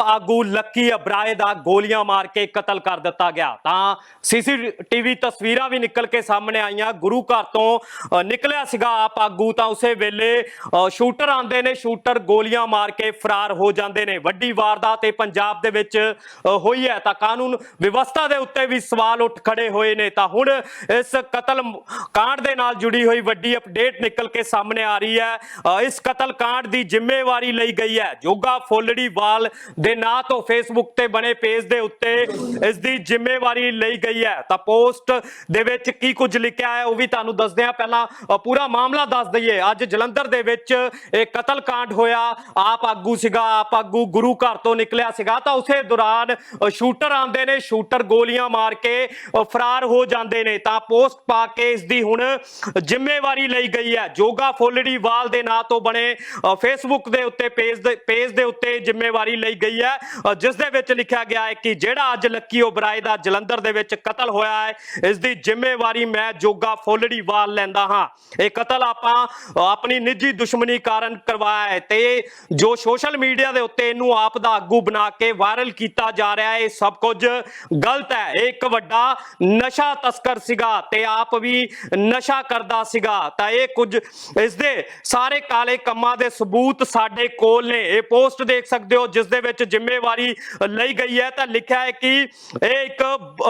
ਆਪ ਆਗੂ ਲੱਕੀ ਅਬਰਾਏ ਦਾ ਗੋਲੀਆਂ ਮਾਰ ਕੇ ਕਤਲ ਕਰ ਦਿੱਤਾ ਗਿਆ। ਤਾਂ ਸੀਸੀਟੀਵੀ ਤਸਵੀਰਾਂ ਵੀ ਨਿਕਲ ਕੇ ਸਾਹਮਣੇ ਆਈਆਂ। ਗੁਰੂ ਘਰ ਤੋਂ ਨਿਕਲਿਆ ਸੀਗਾ ਆਪ ਆਗੂ ਤਾਂ ਉਸੇ ਵੇਲੇ ਅ, ਸ਼ੂਟਰ ਆਂਦੇ ਨੇ ਸ਼ੂਟਰ ਗੋਲੀਆਂ ਮਾਰ ਕੇ ਫਰਾਰ ਹੋ ਜਾਂਦੇ ਨੇ। ਵੱਡੀ ਵਾਰਦਾਤ ਇਹ ਪੰਜਾਬ ਦੇ ਵਿੱਚ ਹੋਈ ਹੈ। ਤਾਂ ਕਾਨੂੰਨ ਵਿਵਸਥਾ ਦੇ ਉੱਤੇ ਵੀ ਸਵਾਲ ਉੱਠ ਖੜੇ ਹੋਏ ਨੇ। ਤਾਂ ਹੁਣ ਇਸ ਕਤਲ ਕਾਂਡ ਦੇ ਨਾਲ ਜੁੜੀ ਹੋਈ ਵੱਡੀ ਅਪਡੇਟ ਨਿਕਲ ਕੇ ਸਾਹਮਣੇ ਆ ਰਹੀ ਹੈ। ਇਸ ਕਤਲ ਕਾਂਡ ਦੀ ਜ਼ਿੰਮੇਵਾਰੀ ਲਈ ਗਈ ਹੈ। ਜੋਗਾ ਫੋਲੜੀਵਾਲ ਦੇ ਨਾਂ ਤੋਂ ਫੇਸਬੁੱਕ ਤੇ ਬਣੇ ਪੇਜ ਦੇ ਉੱਤੇ ਇਸ ਦੀ ਜ਼ਿੰਮੇਵਾਰੀ ਲਈ ਗਈ ਹੈ। ਤਾਂ ਪੋਸਟ ਦੇ ਵਿੱਚ ਕੀ ਕੁਝ ਲਿਖਿਆ ਹੈ ਉਹ ਵੀ ਤੁਹਾਨੂੰ ਦੱਸਦੇ ਹਾਂ। ਪਹਿਲਾਂ ਪੂਰਾ ਮਾਮਲਾ ਦੱਸ ਦਈਏ। ਅੱਜ ਜਲੰਧਰ ਦੇ ਵਿੱਚ ਇਹ ਕਤਲ ਹੋਇਆ। ਆਪ ਆਗੂ ਸੀਗਾ, ਆਪ ਆਗੂ ਗੁਰੂ ਘਰ ਤੋਂ ਨਿਕਲਿਆ ਸੀਗਾ। ਤਾਂ ਉਸੇ ਦੌਰਾਨ ਸ਼ੂਟਰ ਆਉਂਦੇ ਨੇ, ਸ਼ੂਟਰ ਗੋਲੀਆਂ ਮਾਰ ਕੇ ਫਰਾਰ ਹੋ ਜਾਂਦੇ ਨੇ। ਤਾਂ ਪੋਸਟ ਪਾ ਕੇ ਇਸ ਦੀ ਹੁਣ ਜ਼ਿੰਮੇਵਾਰੀ ਲਈ ਗਈ ਹੈ। ਜੋਗਾ ਫੋਲੜੀਵਾਲ ਦੇ ਨਾਂ ਤੋਂ ਬਣੇ ਫੇਸਬੁੱਕ ਦੇ ਉੱਤੇ ਪੇਜ ਦੇ ਪੇਜ ਦੇ ਉੱਤੇ ਜ਼ਿੰਮੇਵਾਰੀ ਲਈ ਗਈ ਹੈ। ਅ, ਜਿਸ ਦੇ ਵਿੱਚ ਲਿਖਿਆ ਗਿਆ ਹੈ ਕਿ ਜਿਹੜਾ ਅੱਜ ਲੱਕੀ ਓਬਰਾਏ ਦਾ ਜਲੰਧਰ ਦੇ ਵਿੱਚ ਕਤਲ ਹੋਇਆ ਹੈ ਇਸ ਦੀ ਜ਼ਿੰਮੇਵਾਰੀ ਮੈਂ ਜੋਗਾ ਫੁੱਲੜੀਵਾਲ ਲੈਂਦਾ ਹਾਂ। ਇਹ ਕਤਲ ਆਪਾਂ ਆਪਣੀ ਨਿੱਜੀ ਦੁਸ਼ਮਣੀ ਕਾਰਨ ਕਰਵਾਇਆ ਹੈ ਤੇ ਜੋ ਸੋਸ਼ਲ ਮੀਡੀਆ ਦੇ ਉੱਤੇ ਇਹਨੂੰ ਆਪ ਦਾ ਆਗੂ ਬਣਾ ਕੇ ਵਾਇਰਲ ਕੀਤਾ ਜਾ ਰਿਹਾ ਹੈ ਇਹ ਸਭ ਕੁਝ ਗਲਤ ਹੈ। ਇਹ ਇੱਕ ਵੱਡਾ ਨਸ਼ਾ ਤਸਕਰ ਸੀਗਾ ਤੇ ਆਪ ਵੀ ਨਸ਼ਾ ਕਰਦਾ ਸੀਗਾ। ਤਾਂ ਇਹ ਕੁਝ ਇਸ ਦੇ ਸਾਰੇ ਕਾਲੇ ਕੰਮਾਂ ਦੇ ਸਬੂਤ ਸਾਡੇ ਕੋਲ ਨੇ। ਇਹ ਪੋਸਟ ਦੇਖ ਸਕਦੇ ਹੋ ਜਿਸ ਦੇ ਵਿੱਚ ਜ਼ਿੰਮੇਵਾਰੀ ਲਈ ਗਈ ਹੈ ਤਾਂ ਲਿਖਿਆ ਹੈ ਕਿ ਇਹ ਇੱਕ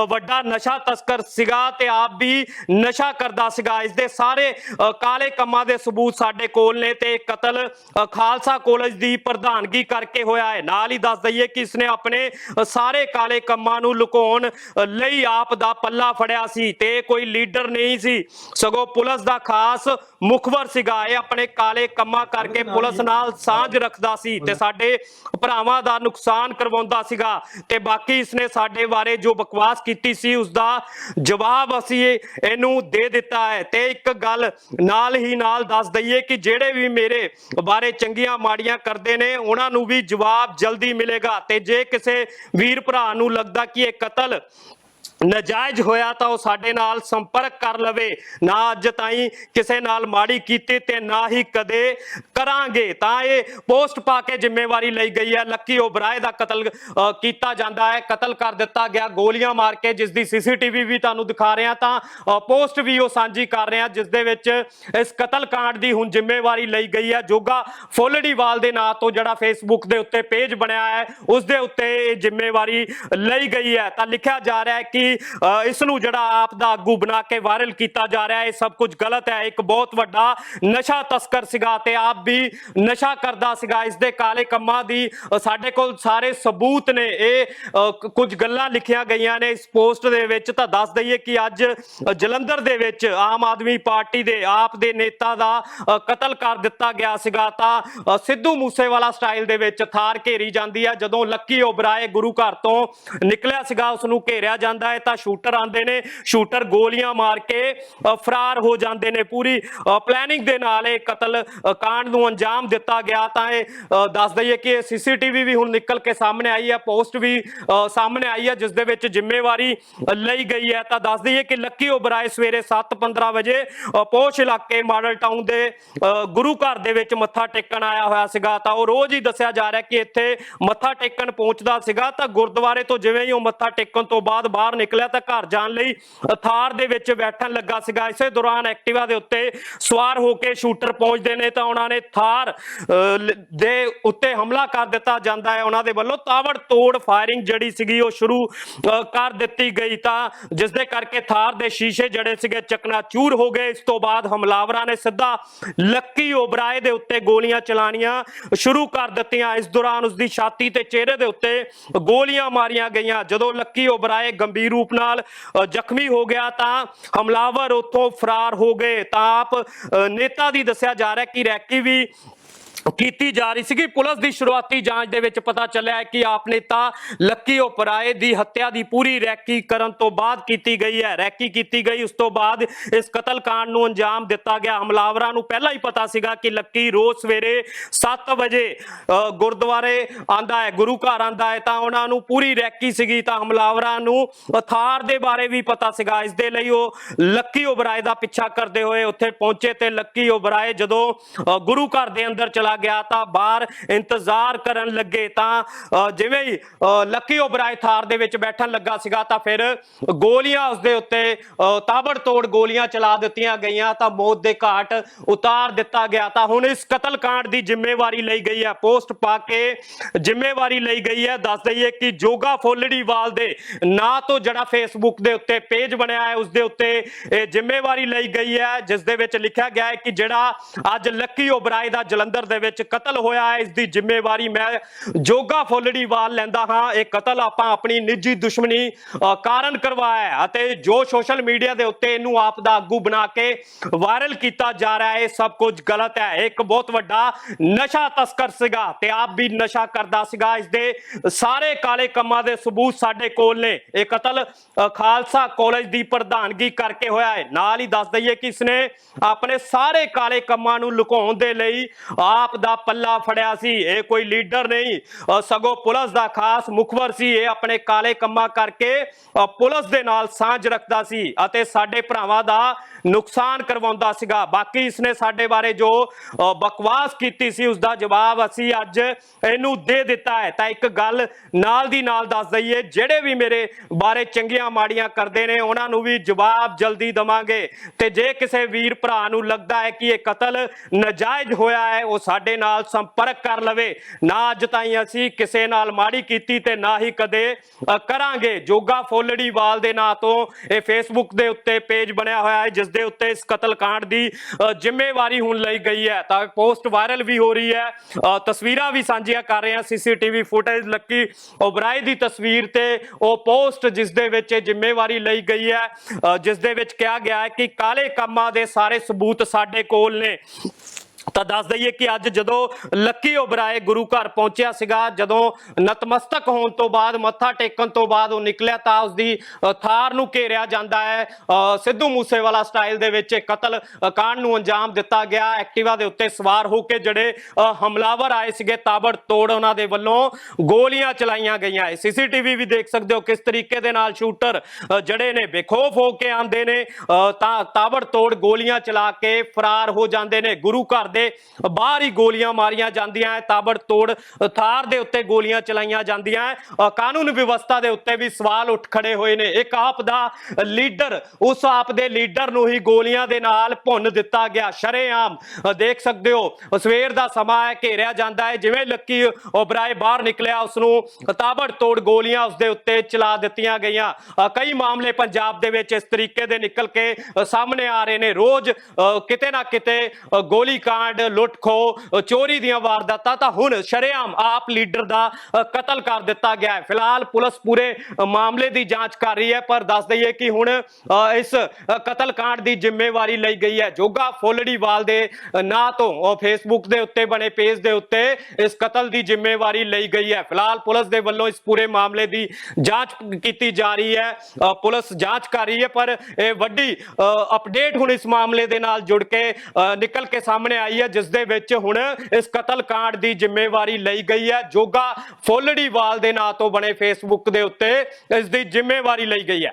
ਵੱਡਾ ਨਸ਼ਾ ਤਸਕਰ ਸੀਗਾ ਤੇ ਆਪ ਵੀ ਨਸ਼ਾ ਕਰਦਾ ਸੀਗਾ। ਇਸ ਦੇ ਸਾਰੇ ਕਾਲੇ ਕੰਮਾਂ ਦੇ ਸਬੂਤ ਸਾਡੇ ਕੋਲ ਨੇ ਤੇ ਕਤਲ ਖਾਲਸਾ ਕਾਲਜ ਦੀ ਪ੍ਰਧਾਨਗੀ ਕਰਕੇ ਹੋਇਆ ਹੈ। ਨਾਲ ਹੀ ਦੱਸ ਦਈਏ ਕਿ ਇਸਨੇ ਆਪਣੇ ਸਾਰੇ ਕਾਲੇ ਕੰਮਾਂ ਨੂੰ ਲੁਕਾਉਣ ਲਈ ਆਪ ਦਾ ਪੱਲਾ ਫੜਿਆ ਸੀ ਤੇ ਕੋਈ ਲੀਡਰ ਨਹੀਂ ਸੀ। ਸਗੋਂ ਪੁਲਿਸ ਦਾ ਖਾਸ ਮੁਖਬਰ ਸੀਗਾ। ਇਹ ਆਪਣੇ ਕਾਲੇ ਕੰਮਾਂ ਕਰਕੇ ਪੁਲਿਸ ਨਾਲ ਸਾਂਝ ਰੱਖਦਾ ਸੀ ਤੇ ਸਾਡੇ ਭਰਾਵਾਂ ਦਾ ਨੁਕਸਾਨ ਕਰਵਾਉਂਦਾ ਸੀਗਾ ਤੇ ਬਾਕੀ ਇਸਨੇ ਸਾਡੇ ਬਾਰੇ ਜੋ ਬਕਵਾਸ ਕੀਤੀ ਸੀ ਉਸ ਦਾ ਜਵਾਬ ਅਸੀਂ ਇਹਨੂੰ ਦੇ ਦਿੱਤਾ ਹੈ। ਤੇ ਇੱਕ ਗੱਲ ਨਾਲ ਹੀ ਨਾਲ ਦੱਸ ਦਈਏ ਕਿ ਜਿਹੜੇ ਵੀ ਮੇਰੇ ਬਾਰੇ ਚੰਗੀਆਂ ਮਾੜੀਆਂ ਕਰਦੇ ਨੇ, ਉਹਨਾਂ ਨੂੰ ਵੀ ਜਵਾਬ ਜਲਦੀ ਮਿਲੇਗਾ। ਤੇ ਜੇ ਕਿਸੇ ਵੀਰ ਭਰਾ ਨੂੰ ਲੱਗਦਾ ਕਿ ਇਹ ਕਤਲ ਨਜਾਇਜ਼ ਹੋਇਆ ਤਾਂ ਉਹ ਸਾਡੇ ਨਾਲ ਸੰਪਰਕ ਕਰ ਲਵੇ। ਨਾ ਅੱਜ ਤਾਈਂ ਕਿਸੇ ਨਾਲ ਮਾੜੀ ਕੀਤੀ ਤੇ ਨਾ ਹੀ ਕਦੇ ਕਰਾਂਗੇ। ਤਾਂ ਇਹ ਪੋਸਟ ਪਾ ਕੇ ਜ਼ਿੰਮੇਵਾਰੀ ਲਈ ਗਈ ਹੈ। ਲੱਕੀ ਓਬਰਾਏ ਦਾ ਕਤਲ ਕੀਤਾ ਜਾਂਦਾ ਹੈ। ਕਤਲ ਕਰ ਦਿੱਤਾ ਗਿਆ। ਗੋਲੀਆਂ ਮਾਰ ਕੇ ਜਿਸ ਦੀ ਸੀਸੀਟੀਵੀ ਵੀ ਤੁਹਾਨੂੰ ਦਿਖਾ ਰਿਹਾ ਤਾਂ ਪੋਸਟ ਵੀ ਉਹ ਸਾਂਝੀ ਕਰ ਰਿਹਾ, ਜਿਸ ਦੇ ਵਿੱਚ ਇਸ ਕਤਲ ਕਾਂਡ ਦੀ ਹੁਣ ਜ਼ਿੰਮੇਵਾਰੀ ਲਈ ਗਈ ਹੈ। ਜੋਗਾ ਫੋਲੜੀਵਾਲ ਦੇ ਨਾਂ ਤੋਂ ਜਿਹੜਾ ਫੇਸਬੁੱਕ ਦੇ ਉੱਤੇ ਪੇਜ ਬਣਿਆ ਹੈ, ਉਸ ਦੇ ਉੱਤੇ ਇਹ ਜ਼ਿੰਮੇਵਾਰੀ ਲਈ ਗਈ ਹੈ। ਤਾਂ ਲਿਖਿਆ ਜਾ ਰਿਹਾ ਹੈ ਕਿ ਇਸ ਨੂੰ ਜਿਹੜਾ ਆਪ ਦਾ ਆਗੂ ਬਣਾ ਕੇ ਵਾਇਰਲ ਕੀਤਾ ਜਾ ਰਿਹਾ ਹੈ ਇਹ ਸਭ ਕੁਝ ਗਲਤ ਹੈ। ਇੱਕ ਬਹੁਤ ਵੱਡਾ ਨਸ਼ਾ ਤਸਕਰ ਸੀਗਾ ਤੇ ਆਪ ਵੀ ਨਸ਼ਾ ਕਰਦਾ ਸੀਗਾ। ਇਸ ਦੇ ਕਾਲੇ ਕੰਮਾਂ ਦੀ ਸਾਡੇ ਕੋਲ ਸਾਰੇ ਸਬੂਤ ਨੇ। ਇਹ ਅ, ਕੁਝ ਗੱਲਾਂ ਲਿਖੀਆਂ ਗਈਆਂ ਨੇ ਇਸ ਪੋਸਟ ਦੇ ਵਿੱਚ। ਤਾਂ ਦੱਸ ਦਈਏ ਕਿ ਅੱਜ ਜਲੰਧਰ ਦੇ ਵਿੱਚ ਆਮ ਆਦਮੀ ਪਾਰਟੀ ਦੇ ਆਪ ਦੇ ਨੇਤਾ ਦਾ ਕਤਲ ਕਰ ਦਿੱਤਾ ਗਿਆ ਸੀਗਾ। ਤਾਂ ਸਿੱਧੂ ਮੂਸੇਵਾਲਾ ਸਟਾਈਲ ਦੇ ਵਿੱਚ ਥਾਰ ਘੇਰੀ ਜਾਂਦੀ ਹੈ। ਜਦੋਂ ਲੱਕੀ ਓਬਰਾਏ ਗੁਰੂ ਘਰ ਤੋਂ ਨਿਕਲਿਆ ਸੀਗਾ ਉਸ ਨੂੰ ਘੇਰਿਆ ਜਾਂਦਾ ਹੈ। ਤਾਂ ਸ਼ੂਟਰ ਆਂਦੇ ਨੇ ਸ਼ੂਟਰ ਗੋਲੀਆਂ ਮਾਰ ਕੇ ਫਰਾਰ ਹੋ ਜਾਂਦੇ ਨੇ। ਪੂਰੀ ਪਲੈਨਿੰਗ ਦੇ ਨਾਲ ਇਹ ਕਤਲ ਕਾਂਡ ਨੂੰ ਅੰਜਾਮ ਦਿੱਤਾ ਗਿਆ। ਤਾਂ ਇਹ ਦੱਸ ਦਈਏ ਕਿ ਸੀਸੀਟੀਵੀ ਵੀ ਹੁਣ ਨਿਕਲ ਕੇ ਸਾਹਮਣੇ ਆਈ ਹੈ ਪੋਸਟ ਵੀ ਸਾਹਮਣੇ ਆਈ ਹੈ ਜਿਸ ਦੇ ਵਿੱਚ ਜ਼ਿੰਮੇਵਾਰੀ ਲਈ ਗਈ ਹੈ। ਤਾਂ ਦੱਸ ਦਈਏ ਕਿ ਲੱਕੀ ਓਬਰਾਏ ਸਵੇਰੇ 7:15 ਵਜੇ ਅ, ਪੋਸ਼ ਇਲਾਕੇ ਮਾਡਲ ਟਾਊਨ ਦੇ ਅ, ਗੁਰੂ ਘਰ ਦੇ ਵਿੱਚ ਮੱਥਾ ਟੇਕਣ ਆਇਆ ਹੋਇਆ ਸੀਗਾ। ਤਾਂ ਉਹ ਰੋਜ਼ ਹੀ ਦੱਸਿਆ ਜਾ ਰਿਹਾ ਕਿ ਇੱਥੇ ਮੱਥਾ ਟੇਕਣ ਪਹੁੰਚਦਾ ਸੀਗਾ। ਤਾਂ ਗੁਰਦੁਆਰੇ ਤੋਂ ਜਿਵੇਂ ਹੀ ਉਹ ਮੱਥਾ ਟੇਕਣ ਤੋਂ ਬਾਅਦ ਬਾਹਰ ਨਿਕਲ ਨਿਕਲਿਆ ਤਾਂ ਘਰ ਜਾਣ ਲਈ ਥਾਰ ਦੇ ਵਿੱਚ ਬੈਠਣ ਲੱਗਾ ਸੀਗਾ। ਇਸੇ ਦੌਰਾਨ ਐਕਟਿਵਾ ਦੇ ਉੱਤੇ ਸਵਾਰ ਹੋ ਕੇ ਸ਼ੂਟਰ ਪਹੁੰਚਦੇ ਨੇ ਤਾਂ ਉਹਨਾਂ ਨੇ ਥਾਰ ਦੇ ਉੱਤੇ ਹਮਲਾ ਕਰ ਦਿੱਤਾ ਜਾਂਦਾ ਹੈ। ਉਹਨਾਂ ਦੇ ਵੱਲੋਂ ਤਾਵੜ ਤੋੜ ਫਾਇਰਿੰਗ ਜਿਹੜੀ ਸੀਗੀ ਉਹ ਸ਼ੁਰੂ ਕਰ ਦਿੱਤੀ ਗਈ ਤਾਂ ਜਿਸ ਦੇ ਕਰਕੇ ਥਾਰ ਦੇ ਸ਼ੀਸ਼ੇ ਜੜੇ ਸੀਗੇ ਚਕਨਾਚੂਰ ਹੋ ਗਏ। ਇਸ ਤੋਂ ਬਾਅਦ ਹਮਲਾਵਰਾਂ ਨੇ ਸਿੱਧਾ ਲੱਕੀ ਓਬਰਾਏ ਦੇ ਉੱਤੇ ਗੋਲੀਆਂ ਚਲਾਣੀਆਂ ਸ਼ੁਰੂ ਕਰ ਦਿੱਤੀਆਂ। ਇਸ ਦੌਰਾਨ ਉਸ ਦੀ ਛਾਤੀ ਤੇ ਚਿਹਰੇ ਦੇ ਉੱਤੇ ਗੋਲੀਆਂ ਮਾਰੀਆਂ ਗਈਆਂ। ਜਦੋਂ ਲੱਕੀ ਓਬਰਾਏ ਗੰਭੀਰ ਰੂਪ ਨਾਲ ਜ਼ਖਮੀ ਹੋ ਗਿਆ ਤਾਂ ਹਮਲਾਵਰ ਉੱਥੋਂ ਫਰਾਰ ਹੋ ਗਏ। ਤਾਂ ਆਪ ਨੇਤਾ ਦੀ ਦੱਸਿਆ ਜਾ ਰਿਹਾ ਕਿ ਰੈਕੀ ਵੀ ਕੀਤੀ ਜਾ ਰਹੀ ਸੀਗੀ। ਪੁਲਿਸ ਦੀ ਸ਼ੁਰੂਆਤੀ ਜਾਂਚ ਦੇ ਵਿੱਚ ਪਤਾ ਚੱਲਿਆ ਹੈ ਕਿ ਆਪ ਨੇਤਾ ਲੱਕੀ ਓਪਰਾਏ ਦੀ ਹੱਤਿਆ ਦੀ ਪੂਰੀ ਰੈਕੀ ਕਰਨ ਤੋਂ ਬਾਅਦ ਕੀਤੀ ਗਈ ਹੈ। ਰੈਕੀ ਕੀਤੀ ਗਈ। ਉਸ ਤੋਂ ਬਾਅਦ ਇਸ ਕਤਲकांड ਨੂੰ ਅੰਜਾਮ ਦਿੱਤਾ ਗਿਆ। ਹਮਲਾਵਰਾਂ ਨੂੰ ਪਹਿਲਾਂ ਹੀ ਪਤਾ ਸੀਗਾ ਕਿ ਲੱਕੀ ਰੋਜ਼ ਸਵੇਰੇ 7 ਵਜੇ ਗੁਰਦੁਆਰੇ ਆਂਦਾ ਹੈ, ਗੁਰੂ ਘਰ ਆਂਦਾ ਹੈ। ਤਾਂ ਉਹਨਾਂ ਨੂੰ ਪੂਰੀ ਰੈਕੀ ਸੀਗੀ। ਤਾਂ ਹਮਲਾਵਰਾਂ ਨੂੰ ਅਥਾਰ ਦੇ ਬਾਰੇ ਵੀ ਪਤਾ ਸੀਗਾ। ਇਸ ਦੇ ਲਈ ਉਹ ਲੱਕੀ ਓਬਰਾਏ ਦਾ ਪਿੱਛਾ ਕਰਦੇ ਹੋਏ ਉੱਥੇ ਪਹੁੰਚੇ ਤੇ ਲੱਕੀ ਓਬਰਾਏ ਜਦੋਂ ਗੁਰੂ ਘਰ ਦੇ ਅੰਦਰ ਚਲਾ ਚਲਾ ਗਿਆ ਤਾਂ ਬਾਹਰ ਇੰਤਜ਼ਾਰ ਕਰਨ ਲੱਗੇ ਤਾਂ ਅ, ਜਿਵੇਂ ਹੀ ਲੱਕੀ ਓਬਰਾਏ ਥਾਰ ਦੇ ਵਿੱਚ ਬੈਠਣ ਲੱਗਾ ਸੀਗਾ ਤਾਂ ਫਿਰ ਗੋਲੀਆਂ ਉਸਦੇ ਉੱਤੇ ਤਾਬੜਤੋੜ ਗੋਲੀਆਂ ਚਲਾ ਦਿੱਤੀਆਂ ਗਈਆਂ ਤਾਂ ਮੌਤ ਦੇ ਘਾਟ ਉਤਾਰ ਦਿੱਤਾ ਗਿਆ ਤਾਂ ਹੁਣ ਇਸ ਕਤਲकांड ਦੀ ਜ਼ਿੰਮੇਵਾਰੀ ਲਈ ਗਈ ਹੈ। ਪੋਸਟ ਪਾ ਕੇ ਜ਼ਿੰਮੇਵਾਰੀ ਲਈ ਗਈ ਹੈ। ਦੱਸ ਦਈਏ ਕਿ ਜੋਗਾ ਫੋਲੜੀਵਾਲ ਦੇ ਨਾਂ ਤੋਂ ਜਿਹੜਾ ਫੇਸਬੁੱਕ ਦੇ ਉੱਤੇ ਪੇਜ ਬਣਿਆ ਹੈ ਉਸ ਦੇ ਉੱਤੇ ਇਹ ਜ਼ਿੰਮੇਵਾਰੀ ਲਈ ਗਈ ਹੈ। ਜਿਸ ਦੇ ਵਿੱਚ ਲਿਖਿਆ ਗਿਆ ਹੈ ਕਿ ਜਿਹੜਾ ਅੱਜ ਲੱਕੀ ਓਬਰਾਏ ਦਾ ਜਲੰਧਰ ਦੇ ਵਿੱਚ ਕਤਲ ਹੋਇਆ ਹੈ, ਇਸ ਦੀ ਜ਼ਿੰਮੇਵਾਰੀ ਮੈਂ ਜੋਗਾ ਫੋਲੜੀਵਾਲ ਲੈਂਦਾ ਹਾਂ। ਇਹ ਕਤਲ ਆਪਾਂ ਆਪਣੀ ਨਿੱਜੀ ਦੁਸ਼ਮਣੀ ਕਾਰਨ ਕਰਵਾਇਆ ਹੈ ਅਤੇ ਜੋ ਸੋਸ਼ਲ ਮੀਡੀਆ ਦੇ ਉੱਤੇ ਇਹਨੂੰ ਆਪ ਦਾ ਆਗੂ ਬਣਾ ਕੇ ਵਾਇਰਲ ਕੀਤਾ ਜਾ ਰਿਹਾ ਹੈ, ਇਹ ਸਭ ਕੁਝ ਗਲਤ ਹੈ। ਇਹ ਇੱਕ ਬਹੁਤ ਵੱਡਾ ਨਸ਼ਾ ਤਸਕਰ ਸੀਗਾ ਤੇ ਆਪ ਵੀ ਨਸ਼ਾ ਕਰਦਾ ਸੀਗਾ। ਇਸ ਦੇ ਸਾਰੇ ਕਾਲੇ ਕੰਮਾਂ ਦੇ ਸਬੂਤ ਸਾਡੇ ਕੋਲ ਨੇ। ਇਹ ਕਤਲ ਖਾਲਸਾ ਕਾਲਜ ਦੀ ਪ੍ਰਧਾਨਗੀ ਕਰਕੇ ਹੋਇਆ ਹੈ। ਨਾਲ ਹੀ ਦੱਸ ਦਈਏ ਕਿ ਇਸਨੇ ਆਪਣੇ ਸਾਰੇ ਕਾਲੇ ਕੰਮਾਂ ਨੂੰ ਲੁਕਾਉਣ ਦੇ ਲਈ ਆਪ ਦਾ ਪੱਲਾ ਫੜਿਆ ਸੀ। ਇਹ ਕੋਈ ਲੀਡਰ ਨਹੀਂ। ਅ, ਸਗੋਂ ਪੁਲਿਸ ਦਾ ਖਾਸ ਮੁਖਬਰ ਸੀ। ਇਹ ਆਪਣੇ ਕਾਲੇ ਕੰਮਾਂ ਕਰਕੇ ਪੁਲਿਸ ਦੇ ਨਾਲ ਸਾਂਝ ਰੱਖਦਾ ਸੀ ਅਤੇ ਸਾਡੇ ਭਰਾਵਾਂ ਦਾ ਨੁਕਸਾਨ ਕਰਵਾਉਂਦਾ ਸੀਗਾ। ਬਾਕੀ ਇਸਨੇ ਸਾਡੇ ਬਾਰੇ ਜੋ ਬਕਵਾਸ ਕੀਤੀ ਸੀ ਉਸ ਦਾ ਜਵਾਬ ਅਸੀਂ ਅੱਜ ਇਹਨੂੰ ਦੇ ਦਿੱਤਾ ਹੈ। ਤਾਂ ਇੱਕ ਗੱਲ ਨਾਲ ਦੀ ਨਾਲ ਦੱਸ ਦਈਏ ਜਿਹੜੇ ਵੀ ਮੇਰੇ ਬਾਰੇ ਚੰਗੀਆਂ ਮਾੜੀਆਂ ਕਰਦੇ ਨੇ ਉਹਨਾਂ ਨੂੰ ਵੀ ਜਵਾਬ ਜਲਦੀ ਦਵਾਂਗੇ। ਤੇ ਜੇ ਕਿਸੇ ਵੀਰ ਭਰਾ ਨੂੰ ਲੱਗਦਾ ਹੈ ਕਿ ਇਹ ਕਤਲ ਨਜਾਇਜ਼ ਹੋਇਆ ਹੈ ਉਹ ਸਾਡੇ ਸਾਡੇ ਨਾਲ ਸੰਪਰਕ ਕਰ ਲਵੇ। ਨਾ ਅੱਜ ਤਾਈਂ ਅਸੀਂ ਕਿਸੇ ਨਾਲ ਮਾੜੀ ਕੀਤੀ ਤੇ ਨਾ ਹੀ ਕਦੇ ਕਰਾਂਗੇ। ਜੋਗਾ ਫੋਲੜੀਵਾਲ ਦੇ ਨਾਂ ਤੋਂ ਇਹ ਫੇਸਬੁੱਕ ਦੇ ਉੱਤੇ ਪੇਜ ਬਣਿਆ ਹੋਇਆ ਹੈ ਜਿਸ ਦੇ ਉੱਤੇ ਇਸ ਕਤਲकांड ਦੀ ਜ਼ਿੰਮੇਵਾਰੀ ਹੁਣ ਲਈ ਗਈ ਹੈ। ਤਾਂ ਪੋਸਟ ਵਾਇਰਲ ਵੀ ਹੋ ਰਹੀ ਹੈ। ਤਸਵੀਰਾਂ ਵੀ ਸਾਂਝੀਆਂ ਕਰ ਰਹੇ ਹਾਂ। ਸੀਸੀਟੀਵੀ ਫੁਟੇਜ ਲੱਕੀ ਓਬਰਾਏ ਦੀ ਤਸਵੀਰ ਤੇ ਉਹ ਪੋਸਟ ਜਿਸ ਦੇ ਵਿੱਚ ਇਹ ਜ਼ਿੰਮੇਵਾਰੀ ਲਈ ਗਈ ਹੈ। ਅ, ਜਿਸ ਦੇ ਵਿੱਚ ਕਿਹਾ ਗਿਆ ਹੈ ਕਿ ਕਾਲੇ ਕੰਮਾਂ ਦੇ ਸਾਰੇ ਸਬੂਤ ਸਾਡੇ ਕੋਲ ਨੇ। ਤਾਂ ਦੱਸ ਦਈਏ ਕਿ ਅੱਜ ਜਦੋਂ ਲੱਕੀ ਓਬਰਾਏ ਗੁਰੂ ਘਰ ਪਹੁੰਚਿਆ ਸੀਗਾ, ਜਦੋਂ ਨਤਮਸਤਕ ਹੋਣ ਤੋਂ ਬਾਅਦ, ਮੱਥਾ ਟੇਕਣ ਤੋਂ ਬਾਅਦ ਉਹ ਨਿਕਲਿਆ ਤਾਂ ਉਸ ਦੀ ਥਾਰ ਨੂੰ ਘੇਰਿਆ ਜਾਂਦਾ ਹੈ। ਸਿੱਧੂ ਮੂਸੇਵਾਲਾ ਸਟਾਈਲ ਦੇ ਵਿੱਚ ਕਤਲ ਕਾਂਡ ਨੂੰ ਅੰਜਾਮ ਦਿੱਤਾ ਗਿਆ। ਐਕਟਿਵਾ ਦੇ ਉੱਤੇ ਸਵਾਰ ਹੋ ਕੇ ਜਿਹੜੇ ਹਮਲਾਵਰ ਆਏ ਸੀਗੇ ਤਾਬੜ ਤੋੜ ਉਹਨਾਂ ਦੇ ਵੱਲੋਂ ਗੋਲੀਆਂ ਚਲਾਈਆਂ ਗਈਆਂ। ਹੈ ਸੀਸੀਟੀਵੀ ਵੀ ਦੇਖ ਸਕਦੇ ਹੋ ਕਿਸ ਤਰੀਕੇ ਦੇ ਨਾਲ ਸ਼ੂਟਰ ਜਿਹੜੇ ਨੇ ਬੇਖੌਫ ਹੋ ਕੇ ਆਂਦੇ ਨੇ ਤਾਂ ਤਾਬੜ ਤੋੜ ਗੋਲੀਆਂ ਚਲਾ ਕੇ ਫਰਾਰ ਹੋ ਜਾਂਦੇ ਨੇ। ਗੁਰੂ ਘਰ ਦੇ ਬਾਹਰ ਹੀ ਗੋਲੀਆਂ ਮਾਰੀਆਂ ਜਾਂਦੀਆਂ ਹੈ। ਤਾਬੜ ਤੋੜ ਥਾਰ ਦੇ ਉੱਤੇ ਗੋਲੀਆਂ ਚਲਾਈਆਂ ਜਾਂਦੀਆਂ ਹੈ। ਕਾਨੂੰਨ ਵਿਵਸਥਾ ਦੇ ਉੱਤੇ ਵੀ ਸਵਾਲ ਉੱਠ ਖੜੇ ਹੋਏ ਨੇ। ਇੱਕ ਆਪ ਦਾ ਲੀਡਰ ਉਸ ਆਪ ਦੇ ਲੀਡਰ ਨੂੰ ਹੀ ਗੋਲੀਆਂ ਦੇ ਨਾਲ ਭੁੰਨ ਦਿੱਤਾ ਗਿਆ। ਸ਼ਰੇਆਮ ਦੇਖ ਸਕਦੇ ਹੋ ਸਵੇਰ ਦਾ ਸਮਾਂ ਹੈ ਘੇਰਿਆ ਜਾਂਦਾ ਹੈ। ਜਿਵੇਂ ਲੱਕੀ ਓਬਰਾਏ ਬਾਹਰ ਨਿਕਲਿਆ ਉਸ ਨੂੰ ਤਾਬੜ ਤੋੜ ਗੋਲੀਆਂ ਉਸ ਦੇ ਉੱਤੇ ਚਲਾ ਦਿੱਤੀਆਂ ਗਈਆਂ। ਕਈ ਮਾਮਲੇ ਪੰਜਾਬ ਦੇ ਵਿੱਚ ਇਸ ਤਰੀਕੇ ਦੇ ਨਿਕਲ ਕੇ ਸਾਹਮਣੇ ਆ ਰਹੇ ਨੇ। ਰੋਜ਼ ਅ, ਕਿਤੇ ਨਾ ਕਿਤੇ ਗੋਲੀ ਕਾਂਡ ਲੁੱਟ ਖੋ ਚੋਰੀ ਦੀਆਂ ਵਾਰਦਾਤਾਂ ਤਾਂ ਹੁਣ ਸ਼ਰੇਆਮ ਆਪ ਲੀਡਰ ਦਾ ਕਤਲ ਕਰ ਦਿੱਤਾ ਗਿਆ ਹੈ। ਫਿਲਹਾਲ ਪੁਲਿਸ ਪੂਰੇ ਮਾਮਲੇ ਦੀ ਜਾਂਚ ਕਰ ਰਹੀ ਹੈ ਪਰ ਦੱਸ ਦਈਏ ਕਿ ਹੁਣ ਇਸ ਕਤਲ ਕਾਂਡ ਦੀ ਜ਼ਿੰਮੇਵਾਰੀ ਲਈ ਗਈ ਹੈ। ਜੋਗਾ ਫੋਲੜੀਵਾਲ ਦੇ ਨਾਂ ਤੋਂ ਫੇਸਬੁੱਕ ਦੇ ਉੱਤੇ ਬਣੇ ਪੇਜ ਦੇ ਉੱਤੇ ਇਸ ਕਤਲ ਦੀ ਜ਼ਿੰਮੇਵਾਰੀ ਲਈ ਗਈ ਹੈ। ਫਿਲਹਾਲ ਪੁਲਿਸ ਦੇ ਵੱਲੋਂ ਇਸ ਪੂਰੇ ਮਾਮਲੇ ਦੀ ਜਾਂਚ ਕੀਤੀ ਜਾ ਰਹੀ ਹੈ। ਪੁਲਿਸ ਜਾਂਚ ਕਰ ਰਹੀ ਹੈ ਪਰ ਇਹ ਵੱਡੀ ਅਪਡੇਟ ਹੁਣ ਇਸ ਮਾਮਲੇ ਦੇ ਨਾਲ ਜੁੜ ਕੇ ਅ, ਨਿਕਲ ਕੇ ਸਾਹਮਣੇ ਆਈ ਹੈ, ਜਿਸ ਦੇ ਵਿੱਚ ਹੁਣ ਇਸ ਕਤਲ ਕਾਂਡ ਦੀ ਜ਼ਿੰਮੇਵਾਰੀ ਲਈ ਗਈ ਹੈ। ਜੋਗਾ ਫੋਲੜੀਵਾਲ ਦੇ ਨਾਂ ਤੋਂ ਬਣੇ ਫੇਸਬੁੱਕ ਦੇ ਉੱਤੇ ਇਸ ਦੀ ਜ਼ਿੰਮੇਵਾਰੀ ਲਈ ਗਈ ਹੈ।